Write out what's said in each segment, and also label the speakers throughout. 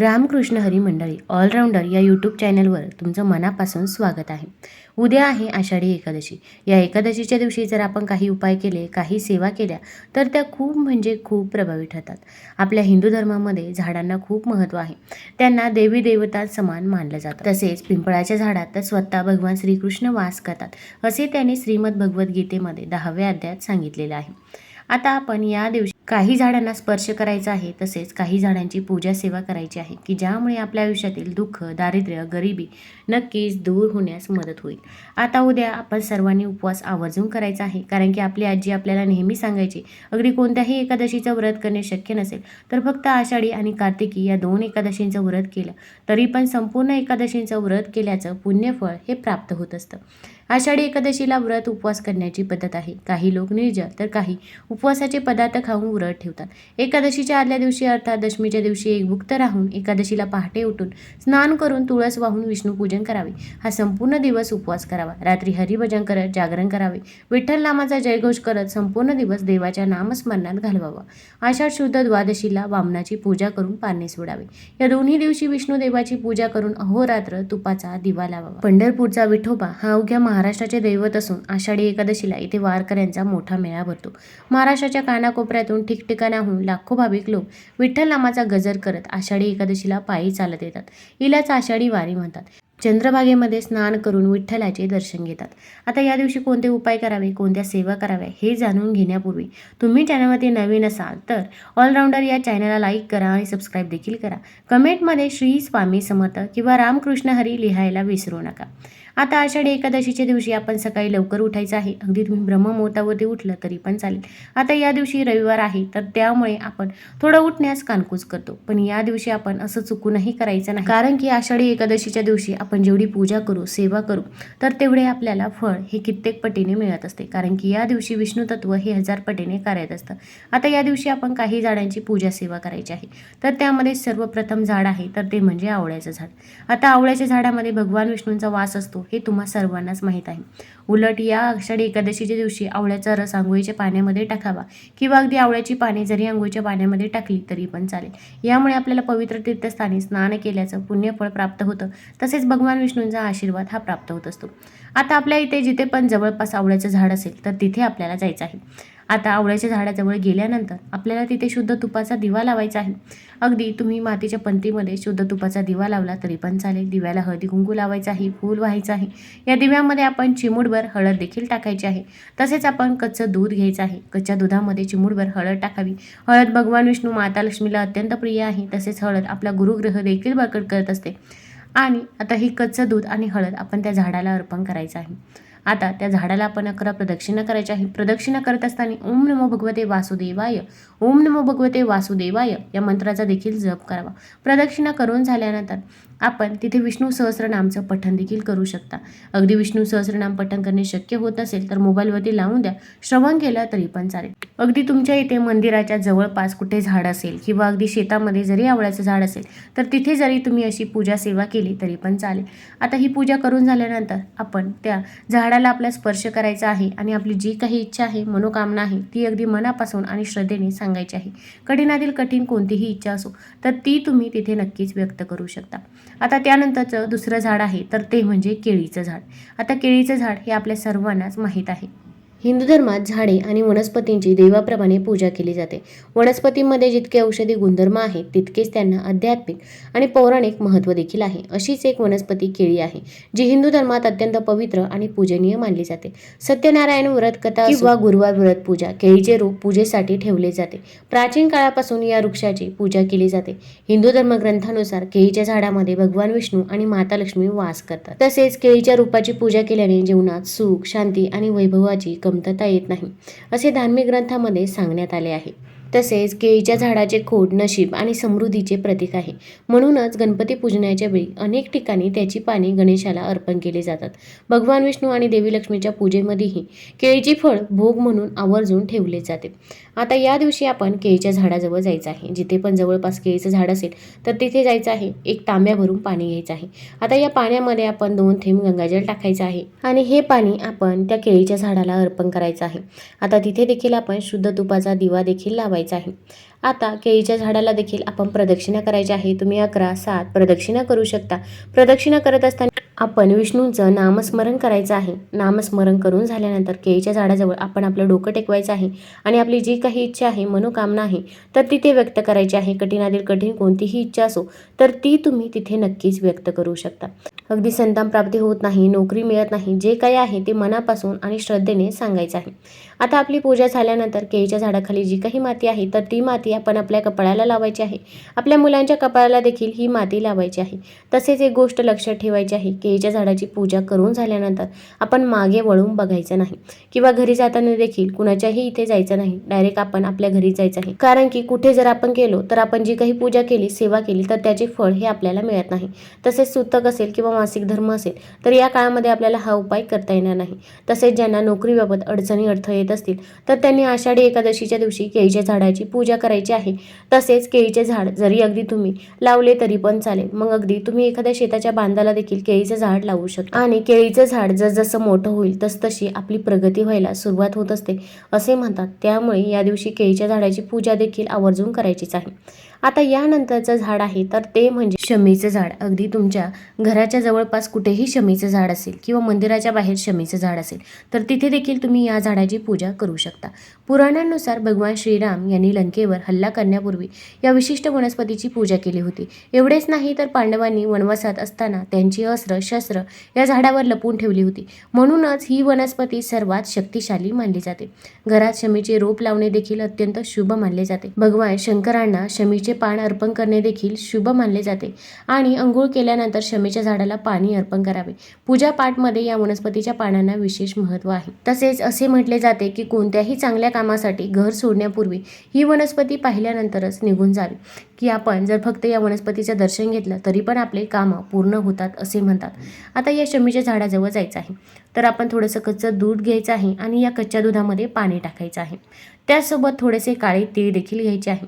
Speaker 1: रामकृष्ण हरी मंडळी ऑलराऊंडर या यूट्यूब चॅनलवर तुमचं मनापासून स्वागत आहे. उद्या आहे आषाढी एकादशी. या एकादशीच्या दिवशी जर आपण काही उपाय केले काही सेवा केल्या तर त्या खूप म्हणजे खूप प्रभावी ठरतात. आपल्या हिंदू धर्मामध्ये झाडांना खूप महत्त्व आहे. त्यांना देवी देवता समान मानलं जातं. तसेच पिंपळाच्या झाडात तर स्वतः भगवान श्रीकृष्ण वास करतात असे त्यांनी श्रीमद भगवद्गीतेमध्ये दहाव्या अध्यायात सांगितलेलं आहे. आता आपण या दिवशी काही झाडांना स्पर्श करायचा आहे तसेच काही झाडांची पूजा सेवा करायची आहे की ज्यामुळे आपल्या आयुष्यातील दुःख दारिद्र्य गरिबी नक्कीच दूर होण्यास मदत होईल. आता उद्या आपण सर्वांनी उपवास आवर्जून करायचा आहे कारण की आपली आजी आपल्याला नेहमी सांगायची अगदी कोणत्याही एकादशीचं व्रत करणे शक्य नसेल तर फक्त आषाढी आणि कार्तिकी या दोन एकादशींचं व्रत केलं तरी पण संपूर्ण एकादशींचं व्रत केल्याचं पुण्यफळ हे प्राप्त होत असतं. आषाढी एकादशीला व्रत उपवास करण्याची पद्धत आहे. काही लोक निर्जल तर काही उपवासाचे पदार्थ खाऊन व्रत ठेवतात. एकादशीच्या आदल्या दिवशी अर्थात दशमीच्या दिवशी एकभुक्त राहून एकादशीला पहाटे उठून स्नान करून तुळस वाहून विष्णूपूजन करावे. हा संपूर्ण दिवस उपवास करावा. रात्री हरिभजन करत जागरण करावे. विठ्ठल नामाचा जयघोष करत संपूर्ण दिवस देवाच्या नामस्मरणात घालवावा. आषाढ शुद्ध द्वादशीला वामनाची पूजा करून पारणे सोडावे. या दोन्ही दिवशी विष्णुदेवाची पूजा करून अहोरात्र तुपाचा दिवा लावावा. पंढरपूरचा विठोबा हा अवघ्या महाराष्ट्राचे दैवत असून आषाढी एकादशीला इथे वारकऱ्यांचा मोठा मेळा भरतो. महाराष्ट्राच्या कानाकोपऱ्यातून ठिकठिकाणाहून लाखो भाविक लोक विठ्ठल नामाचा गजर करत आषाढी एकादशीला पायी चालत येतात. इलाच आषाढी वारी म्हणतात. चंद्रभागेमध्ये स्नान करून विठ्ठलाचे दर्शन घेतात. आता या दिवशी कोणते उपाय करावे कोणत्या सेवा कराव्या हे जाणून घेण्यापूर्वी तुम्ही चॅनलवरती नवीन असाल तर ऑलराऊंडर या चॅनलला लाईक करा आणि सबस्क्राईब देखील करा. कमेंटमध्ये श्री स्वामी समर्थ किंवा रामकृष्ण हरी लिहायला विसरू नका. आता आषाढी एकादशीच्या दिवशी आपण सकाळी लवकर उठायचं आहे. अगदी तुम्ही ब्रह्ममुहूर्तावरती उठलं तरी पण चालेल. आता या दिवशी रविवार आहे तर त्यामुळे आपण थोडं उठण्यास कानकूस करतो. पण या दिवशी आपण असं चुकूनही करायचं नाही. कारण की आषाढी एकादशीच्या दिवशी आपण जेवढी पूजा करू सेवा करू तर तेवढे आपल्याला फळ हे कित्येक पटीने मिळत असते. कारण की या दिवशी विष्णू तत्व हे हजार पटीने कार्यरत असतं. आता या दिवशी आपण काही झाडांची पूजा सेवा करायची आहे. तर त्यामध्ये सर्वप्रथम झाड आहे तर ते म्हणजे आवळ्याचं झाड. आता आवळ्याच्या झाडामध्ये भगवान विष्णूंचा वास असतो. हे तुम्हा सर्वांनाच माहीत आहे. उलट या आषाढी एकादशीच्या दिवशी आवळ्याचा रस आंघोळीच्या पाण्यामध्ये टाकावा किंवा अगदी आवळ्याची पाने जरी आंघोळीच्या पाण्यामध्ये टाकली तरी पण चालेल. यामुळे आपल्याला पवित्र तीर्थस्थानी स्नान केल्याचं पुण्यफळ प्राप्त होतं. तसेच भगवान विष्णूंचा आशीर्वाद हा प्राप्त होत असतो. आता आपल्या इथे जिथे पण जवळपास आवळ्याचं झाड असेल तर तिथे आपल्याला जायचं आहे. आता आवळ्याच्या झाडाजवळ गेल्यानंतर आपल्याला तिथे शुद्ध तुपाचा दिवा लावायचा आहे. अगदी तुम्ही मातीच्या पंतीमध्ये शुद्ध तुपाचा दिवा लावला तरी पण चालेल. दिव्याला हळदी कुंकू लावायचा आहे फूल व्हायचं आहे. या दिव्यामध्ये आपण चिमूडभर हळद देखील टाकायची आहे. तसेच आपण कच्चं दूध घ्यायचं आहे. कच्च्या दुधामध्ये चिमूडभर हळद टाकावी. हळद भगवान विष्णू माता लक्ष्मीला अत्यंत प्रिय आहे. तसेच हळद आपला गुरुग्रह देखील बळकट करत असते. आणि आता ही कच्चं दूध आणि हळद आपण त्या झाडाला अर्पण करायचं आहे. आता त्या झाडाला आपण अकरा प्रदक्षिणा करायच्या आहे. प्रदक्षिणा करत असताना ओम नमो भगवते वासुदेवाय ओम नमो भगवते वासुदेवाय या मंत्राचा देखील जप करावा. प्रदक्षिणा करून झाल्यानंतर आपण तिथे विष्णू सहस्रनामचं पठण देखील करू शकता. अगदी विष्णू सहस्रनाम पठण करणे शक्य होत असेल तर मोबाईलवरती लावून द्या. श्रवण केलं तरी पण चालेल. अगदी तुमच्या इथे मंदिराच्या जवळपास कुठे झाड असेल किंवा अगदी शेतामध्ये जरी आवळ्याचं झाड असेल तर तिथे जरी तुम्ही अशी पूजा सेवा केली तरी पण चालेल. आता ही पूजा करून झाल्यानंतर आपण त्या झाडाला आपला स्पर्श करायचा आहे आणि आपली जी काही इच्छा आहे मनोकामना आहे ती अगदी मनापासून आणि श्रद्धेने सांगायची आहे. कठीणातील कठीण कोणतीही इच्छा असो तर ती तुम्ही तिथे नक्कीच व्यक्त करू शकता. आता त्यानंतरचं दुसरं झाड आहे तर ते म्हणजे केळीचं झाड. आता केळीचं झाड हे आपल्या सर्वांनाच माहीत आहे. हिंदू धर्मात झाडे आणि वनस्पतींची देवाप्रमाणे पूजा केली जाते. वनस्पतींमध्ये जितके औषधी गुणधर्म आहेत तितकेच त्यांना आध्यात्मिक आणि पौराणिक महत्त्व देखील आहे. अशीच एक वनस्पती केळी आहे जी हिंदू धर्मात अत्यंत पवित्र आणि पूजनीय मानली जाते. सत्यनारायण व्रत कथा किंवा गुरुवार व्रत पूजा केळीचे रूप पूजेसाठी ठेवले जाते. प्राचीन काळापासून या वृक्षाची पूजा केली जाते. हिंदू धर्मग्रंथानुसार केळीच्या झाडामध्ये भगवान विष्णू आणि माता लक्ष्मी वास करतात. तसेच केळीच्या रूपाची पूजा केल्याने जीवनात सुख शांती आणि वैभवाची कमतरता येत नाही असे धार्मिक ग्रंथामध्ये सांगण्यात आले आहे. तसेच केळीच्या झाडाचे खोड नशीब आणि समृद्धीचे प्रतीक आहे. म्हणूनच गणपती पूजनाच्या वेळी अनेक ठिकाणी त्याची पाने गणेशाला अर्पण केली जातात. भगवान विष्णू आणि देवी लक्ष्मीच्या पूजेमध्येही केळीची फळ भोग म्हणून आवर्जून ठेवले जाते. आता या दिवशी आपण केळीच्या झाडाजवळ जायचं आहे. जिथे पण जवळपास केळीचं झाड असेल तर तिथे जायचं आहे. एक तांब्या भरून पाणी घ्यायचं आहे. आता या पाण्यामध्ये आपण दोन थेंब गंगाजल टाकायचं आहे आणि हे पाणी आपण त्या केळीच्या झाडाला अर्पण करायचं आहे. आता तिथे देखील आपण शुद्ध तुपाचा दिवा देखील लावायचा आहे. आता केळीच्या झाडाला देखील आपण प्रदक्षिणा करायची आहे. तुम्ही अकरा सात प्रदक्षिणा करू शकता. प्रदक्षिणा करत असताना आपण विष्णूंचं नामस्मरण करायचं आहे. नामस्मरण करून झाल्यानंतर केळीच्या झाडाजवळ आपण आपलं डोकं टेकवायचं आहे आणि आपली जी काही इच्छा आहे मनोकामना आहे तर तिथे व्यक्त करायची आहे. कठीणातील कठीण कोणतीही इच्छा असो तर ती तुम्ही तिथे नक्कीच व्यक्त करू शकता. अगदी संतान प्राप्ती होत नाही नोकरी मिळत नाही जे काही आहे ते मनापासून आणि श्रद्धेने सांगायचं आहे. आता आपली पूजा झाल्यानंतर केळीच्या झाडाखाली जी काही माती आहे तर ती माती आपण आपल्या कपाळाला लावायची आहे. आपल्या मुलांच्या कपाळाला देखील ही माती लावायची आहे. तसेच एक गोष्ट लक्षात ठेवायची आहे केळीच्या झाडाची पूजा करून झाल्यानंतर आपण मागे वळून बघायचं नाही. किंवा घरी जाताना देखील कुणाच्याही इथे जायचं नाही डायरेक्ट आपण आपल्या घरी जायचं आहे. कारण की कुठे जर आपण गेलो तर आपण जी काही पूजा केली सेवा केली तर त्याचे फळ हे आपल्याला मिळत नाही. तसेच सुतक असेल किंवा मासिक धर्म असेल तर या काळामध्ये आपल्याला हा उपाय करता येणार नाही. तसेच ज्यांना नोकरीबाबत अडचणी अडथळे येत असतील तर त्यांनी आषाढी एकादशीच्या दिवशी केळीच्या झाडाची पूजा करायची आहे. तसेच केळीचे झाड जरी अगदी तुम्ही लावले तरी पण चालेल. मग अगदी तुम्ही एखाद्या शेताच्या बांधाला देखील केळीचं झाड लावू शकता. आणि केळीचं झाड जसजसं मोठं होईल तसतशी आपली प्रगती व्हायला सुरुवात होत असते असे म्हणतात. त्यामुळे या दिवशी केळीच्या झाडाची पूजा देखील आवर्जून करायचीच आहे. आता यानंतरचं झाड आहे तर ते म्हणजे शमीचं झाड. अगदी तुमच्या घराच्या जवळपास कुठेही शमीचं झाड असेल किंवा मंदिराच्या बाहेर शमीचं झाड असेल तर तिथे देखील तुम्ही या झाडाची पूजा करू शकता. पुराणांनुसार भगवान श्रीराम यांनी लंकेवर हल्ला करण्यापूर्वी या विशिष्ट वनस्पतीची पूजा केली होती. एवढेच नाही तर पांडवांनी वनवासात असताना त्यांची अस्त्र शस्त्र या झाडावर लपवून ठेवली होती. म्हणूनच ही वनस्पती सर्वात शक्तिशाली मानली जाते. घरात शमीचे रोप लावणे देखील अत्यंत शुभ मानले जाते. भगवान शंकरांना शमीचे पान अर्पण करणे देखील शुभ मानले जाते. आणि अंघोळ केल्यानंतर शमीच्या झाडाला पाणी अर्पण करावे. पूजा पाठमध्ये या वनस्पतीच्या पानांना विशेष महत्त्व आहे. तसेच असे म्हटले जाते की कोणत्याही चांगल्या कामासाठी घर सोडण्यापूर्वी ही वनस्पती पाहिल्यानंतरच निघून जावी. की आपण जर फक्त या वनस्पतीचं दर्शन घेतलं तरी पण आपले कामं पूर्ण होतात असे म्हणतात. आता या शमीच्या झाडाजवळ जायचं आहे. तर आपण थोडंसं कच्चं दूध घ्यायचं आहे आणि या कच्च्या दुधामध्ये पाणी टाकायचं आहे. त्यासोबत थोडेसे काळे तीळ देखील घ्यायचे आहे.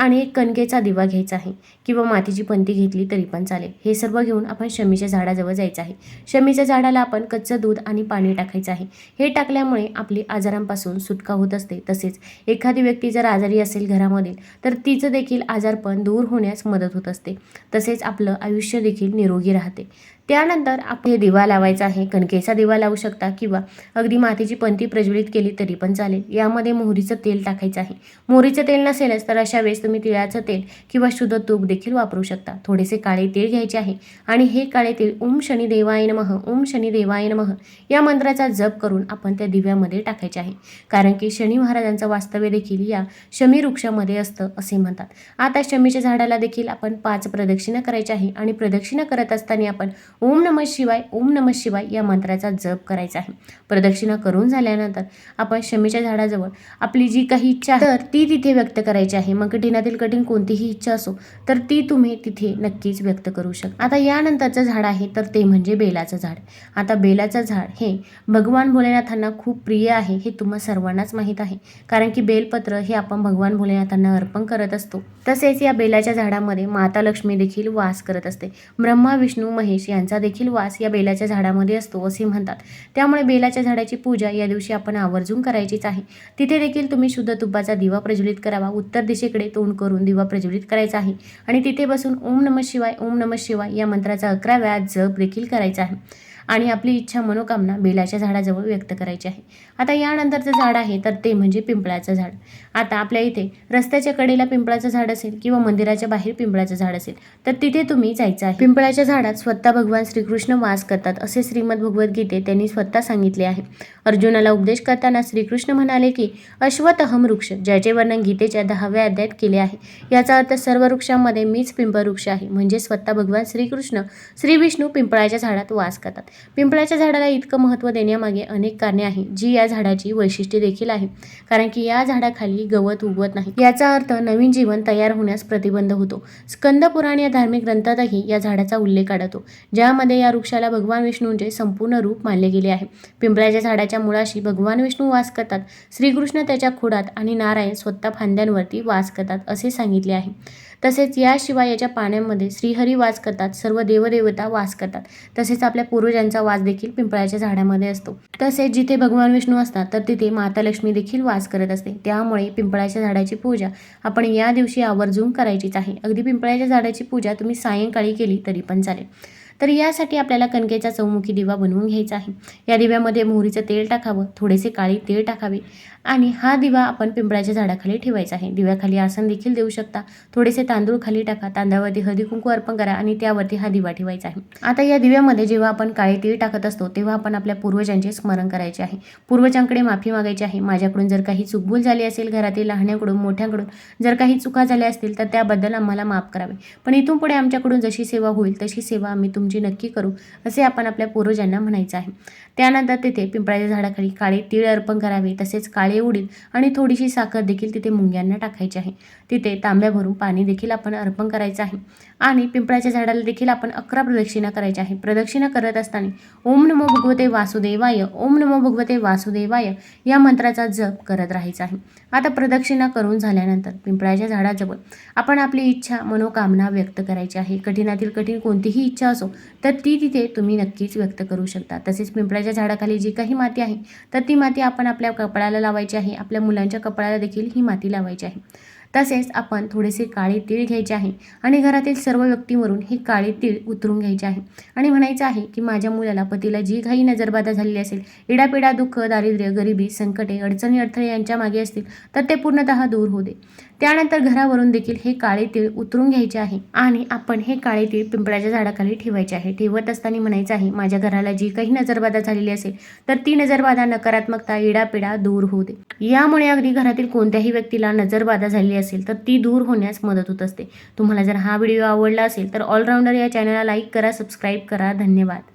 Speaker 1: आणि एक कणकेचा दिवा घ्यायचा आहे किंवा मातीची पंती घेतली तरी पण चालेल. हे सर्व घेऊन आपण शमीच्या झाडाजवळ जायचं आहे. शमीच्या झाडाला आपण कच्चं दूध आणि पाणी टाकायचं आहे. हे टाकल्यामुळे आपली आजारांपासून सुटका होत असते. तसेच एखादी व्यक्ती जर आजारी असेल घरामधील तर तिचं देखील आजारपण दूर होण्यास मदत होत असते. तसेच आपलं आयुष्य देखील निरोगी राहते. त्यानंतर आपण हे दिवा लावायचा आहे. कणकेचा दिवा लावू शकता किंवा अगदी मातीची पंती प्रज्वलित केली तरी पण चालेल. यामध्ये मोहरीचं तेल टाकायचं आहे. मोहरीचं तेल नसेलच तर अशा वेळेस तुम्ही तिळाचं तेल किंवा शुद्ध तूप देखील वापरू शकता. थोडेसे काळे तेळ घ्यायचे आहे. आणि हे काळे तीळ ओम शनी देवाय नमः ओम शनी देवाय नमः या मंत्राचा जप करून आपण त्या दिव्यामध्ये टाकायचे आहे. कारण की शनी महाराजांचं वास्तव्य देखील या शमी वृक्षामध्ये असतं असे म्हणतात. आता शमीच्या झाडाला देखील आपण पाच प्रदक्षिणा करायच्या आहे आणि प्रदक्षिणा करत असताना आपण ओम नमः शिवाय ओम नमः शिवाय या मंत्राचा जप करायचा आहे. प्रदक्षिणा करून झाल्यानंतर आपण शमीच्या झाडाजवळ आपली जी काही इच्छा तर ती तिथे व्यक्त करायची आहे. मग कठीणातील कठीण कोणतीही इच्छा असो तर ती तुम्ही तिथे नक्कीच व्यक्त करू शकता आता यानंतरचं झाड आहे तर ते म्हणजे बेलाचं झाड. आता बेलाचं झाड हे भगवान भोलेनाथांना खूप प्रिय आहे हे तुम्हा सर्वांनाच माहीत आहे. कारण की बेलपत्र हे आपण भगवान भोलेनाथांना अर्पण करत असतो. तसेच या बेलाच्या झाडामध्ये माता लक्ष्मी देखील वास करत असते. ब्रह्मा विष्णू महेश यांचा देखील वास या बेलाच्या झाडामध्ये असतो असे म्हणतात. त्यामुळे बेलाच्या झाडाची पूजा या दिवशी आपण आवर्जून करायचीच आहे. तिथे देखील तुम्ही शुद्ध तुपाचा दिवा प्रज्वलित करावा. उत्तर दिशेकडे तोंड करून दिवा प्रज्वलित करायचा आहे. आणि तिथे बसून ओम नमः शिवाय ओम नमः शिवाय या मंत्राचा अकरा वेळा जप देखील करायचा आहे. आणि आपली इच्छा मनोकामना बेलाच्या झाडाजवळ व्यक्त करायची आहे. आता यानंतरचं झाड आहे तर ते म्हणजे पिंपळाचं झाड. आता आपल्या इथे रस्त्याच्या कडेला पिंपळाचं झाड असेल किंवा मंदिराच्या बाहेर पिंपळाचं झाड असेल तर तिथे तुम्ही जायचं आहे. पिंपळाच्या झाडात स्वतः भगवान श्रीकृष्ण वास करतात असे श्रीमद भगवद्गीते त्यांनी स्वतः सांगितले आहे. अर्जुनाला उपदेश करताना श्रीकृष्ण म्हणाले की अश्वतहम वृक्ष ज्याचे वर्णन गीतेच्या दहाव्या अध्यायात केले आहे. याचा अर्थ सर्व वृक्षांमध्ये मीच पिंपळ वृक्ष आहे. म्हणजे स्वतः भगवान श्रीकृष्ण श्री विष्णू पिंपळाच्या झाडात वास करतात. पिंपळाच्या झाडाला इतकं महत्त्व देण्यामागे अनेक कारणे आहेत जी या झाडाची वैशिष्ट्ये देखील आहे कारण की या झाडाखाली गवत उगवत नाही. याचा अर्थ नवीन जीवन तयार होण्यास प्रतिबंध होतो. स्कंद पुराण या धार्मिक ग्रंथातही या झाडाचा उल्लेख आढळतो ज्यामध्ये या वृक्षाला भगवान विष्णूंचे संपूर्ण रूप मानले गेले आहे. पिंपळाच्या झाडाची झाडाच्या मुळाशी भगवान विष्णू वास करतात. श्रीकृष्ण त्याच्या खोडात आणि नारायण स्वतः फांद्यांवरती वास करतात असे सांगितले आहे. तसेच याशिवाय याच्या पाण्यामध्ये श्रीहरी वास करतात सर्व देवदेवता वास करतात. तसेच आपल्या पूर्वजांचा वास देखील पिंपळाच्या झाडामध्ये असतो. तसेच जिथे भगवान विष्णू असतात तर तिथे माता लक्ष्मी देखील वास करत असते. त्यामुळे पिंपळाच्या झाडाची पूजा आपण या दिवशी आवर्जून करायचीच आहे. अगदी पिंपळाच्या झाडाची पूजा तुम्ही सायंकाळी केली तरी पण चालेल. तर यासाठी आपल्याला कणकेचा चौमुखी दिवा बनवून घ्यायचा आहे. या दिव्यामध्ये मोहरीचं तेल टाकावं थोडेसे काळी तेल टाकावे आणि हा दिवा आपण पिंपळाच्या झाडाखाली ठेवायचा आहे. दिव्याखाली आसन देखील देऊ शकता. थोडेसे तांदूळ खाली टाका तांदळावरती हळदी कुंकू अर्पण करा आणि त्यावरती हा दिवा ठेवायचा आहे. आता या दिव्यामध्ये जेव्हा आपण काळे तीळ टाकत असतो तेव्हा आपण आपल्या पूर्वजांचे स्मरण करायचे आहे. पूर्वजांकडे माफी मागायची आहे. माझ्याकडून जर काही चुकभूल झाली असेल घरातील लहान्याकडून मोठ्याकडून जर काही चुका झाल्या असतील तर त्याबद्दल आम्हाला माफ करावे. पण इथून पुढे आमच्याकडून जशी सेवा होईल तशी सेवा आम्ही तुम तुमची नक्की करू असे आपण आपल्या पूर्वजांना म्हणायचं आहे. त्यानंतर तिथे पिंपळाच्या झाडाखाली काळे तीळ अर्पण करावे तसेच काळे उडीद आणि थोडीशी साखर देखील तिथे मुंग्यांना टाकायची आहे. तिथे तांब्या भरून पाणी देखील आपण अर्पण करायचं आहे. आणि पिंपळाच्या झाडाला देखील आपण अकरा प्रदक्षिणा करायच्या आहे प्रदक्षिणा करत असताना ओम नमो भगवते वासुदेवाय ओम नमो भगवते वासुदेवाय या मंत्राचा जप करत राहायचा आहे. आता प्रदक्षिणा करून झाल्यानंतर पिंपळाच्या झाडाजवळ आपण आपली इच्छा मनोकामना व्यक्त करायची आहे. कठीणातील कठीण कोणतीही इच्छा असो तर ती तिथे तुम्ही नक्कीच व्यक्त करू शकता. तसेच पिंपळाच्या झाडाखाली जी काही माती आहे तर ती माती आपण आपल्या कपड्याला लावायची आहे. आपल्या मुलांच्या कपड्याला देखील ही माती लावायची आहे. तसेच आपण थोडेसे काळे तीळ घ्यायचे आहे आणि घरातील सर्व व्यक्तीवरून ही काळे तीळ उतरून घ्यायचे आहे. आणि म्हणायचं आहे की माझ्या मुलाला पतीला जी काही नजरबाधा झालेली असेल इडापिडा दुःख दारिद्र्य गरिबी संकटे अडचणी अडथळे यांच्या मागे असतील तर ते पूर्णतः दूर होऊ दे. त्यानंतर घरावरून देखील हे काळे तीळ उतरून घ्यायचे आहे आणि आपण हे काळे तीळ पिंपळाच्या झाडाखाली ठेवायचे आहे. ठेवत असताना म्हणायचं आहे माझ्या घराला जी काही नजरबाधा झालेली असेल तर ती नजरबाधा नकारात्मकता इडापिडा दूर होऊ दे. यामुळे अगदी घरातील कोणत्याही व्यक्तीला नजरबाधा झालेली असेल तर ती दूर होण्यास मदत होत असते. तुम्हाला जर हा व्हिडिओ आवडला असेल तर ऑलराऊंडर या चॅनलला लाईक करा सबस्क्राईब करा. धन्यवाद.